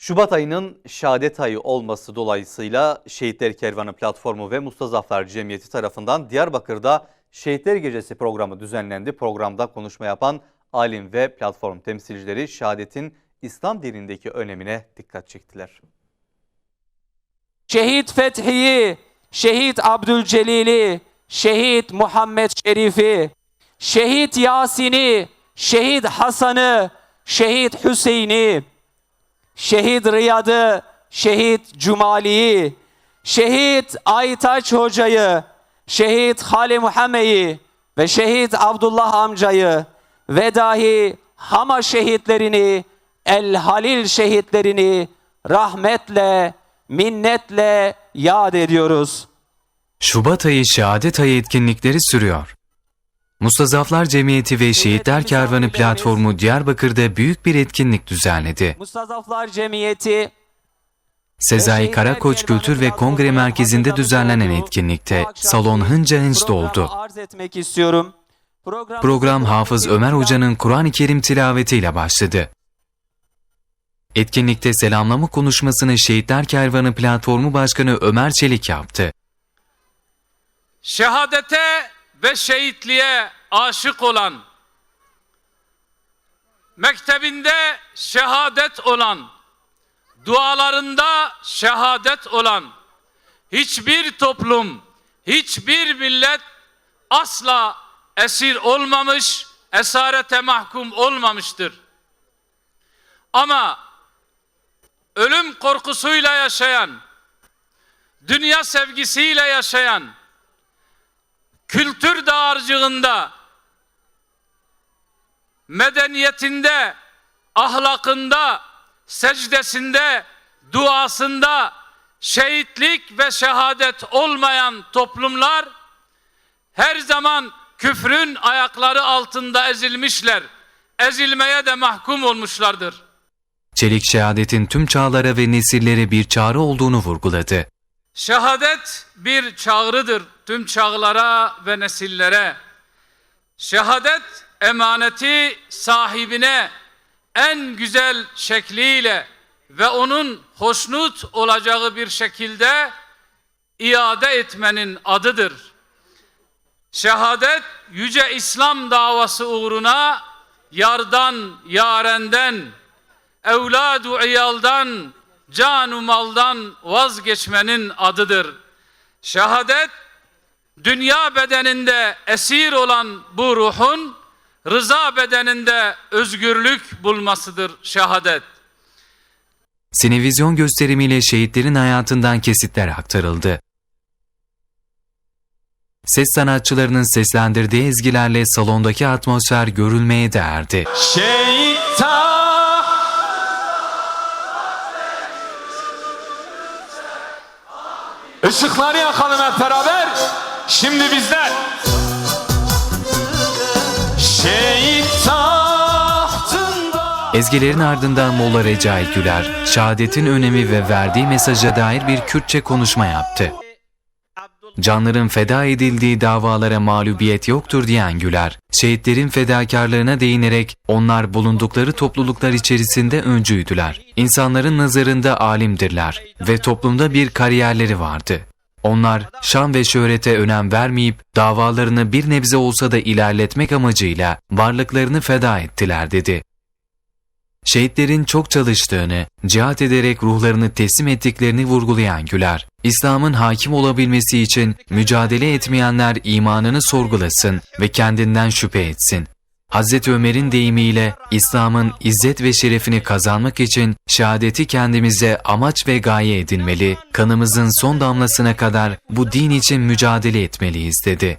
Şubat ayının şehadet ayı olması dolayısıyla Şehitler Kervanı Platformu ve Mustazaflar Cemiyeti tarafından Diyarbakır'da Şehitler Gecesi programı düzenlendi. Programda konuşma yapan alim ve platform temsilcileri şehadetin İslam dinindeki önemine dikkat çektiler. Şehit Fethi'yi, Şehit Abdülcelil'i, Şehit Muhammed Şerif'i, Şehit Yasin'i, Şehit Hasan'ı, Şehit Hüseyin'i, Şehit Riyad'ı, Şehit Cumali'yi, Şehit Aytaç Hoca'yı, Şehit Hali Muhammed'i ve Şehit Abdullah amcayı ve dahi Hama şehitlerini, El Halil şehitlerini rahmetle, minnetle yad ediyoruz. Şubat ayı şehadet ayı etkinlikleri sürüyor. Mustazaflar Cemiyeti ve Şehitler Kervanı platformu Diyarbakır'da büyük bir etkinlik düzenledi. Mustazaflar Cemiyeti Sezai Karakoç Kültür ve Kongre Merkezi'nde düzenlenen etkinlikte salon hınca hınç doldu. Arz etmek istiyorum. Program, Program Hafız Ömer Hoca'nın Kur'an-ı Kerim tilavetiyle başladı. Etkinlikte selamlama konuşmasını Şehitler Kervanı platformu başkanı Ömer Çelik yaptı. şehadete ve şehitliğe aşık olan, mektebinde şehadet olan, dualarında şehadet olan, hiçbir toplum, hiçbir millet asla esir olmamış, esarete mahkum olmamıştır. Ama ölüm korkusuyla yaşayan, dünya sevgisiyle yaşayan, kültür dağarcığında, medeniyetinde, ahlakında, secdesinde, duasında şehitlik ve şehadet olmayan toplumlar her zaman küfrün ayakları altında ezilmişler. Ezilmeye de mahkum olmuşlardır. Çelik şehadetin tüm çağlara ve nesillere bir çağrı olduğunu vurguladı. Şehadet bir çağrıdır tüm çağlara ve nesillere. Şehadet emaneti sahibine en güzel şekliyle ve onun hoşnut olacağı bir şekilde iade etmenin adıdır. Şehadet yüce İslam davası uğruna yardan, yarenden, evladu iyaldan, canu maldan vazgeçmenin adıdır. Şehadet dünya bedeninde esir olan bu ruhun rıza bedeninde özgürlük bulmasıdır şehadet. Sinevizyon gösterimiyle şehitlerin hayatından kesitler aktarıldı. Ses sanatçılarının seslendirdiği ezgilerle salondaki atmosfer görülmeye değerdi. Şehit Işıkları yakalım hep beraber. Şimdi bizler. Ezgilerin ardından Molla Recai Güler, şehadetin önemi ve verdiği mesaja dair bir Kürtçe konuşma yaptı. Canların feda edildiği davalara mağlubiyet yoktur diyen Güler, şehitlerin fedakarlığına değinerek onlar bulundukları topluluklar içerisinde öncüydüler. İnsanların nazarında alimdirler ve toplumda bir kariyerleri vardı. Onlar şan ve şöhrete önem vermeyip davalarını bir nebze olsa da ilerletmek amacıyla varlıklarını feda ettiler dedi. Şehitlerin çok çalıştığını, cihat ederek ruhlarını teslim ettiklerini vurgulayan Güler, İslam'ın hakim olabilmesi için mücadele etmeyenler imanını sorgulasın ve kendinden şüphe etsin. Hazreti Ömer'in deyimiyle İslam'ın izzet ve şerefini kazanmak için şehadeti kendimize amaç ve gaye edinmeli, kanımızın son damlasına kadar bu din için mücadele etmeliyiz dedi.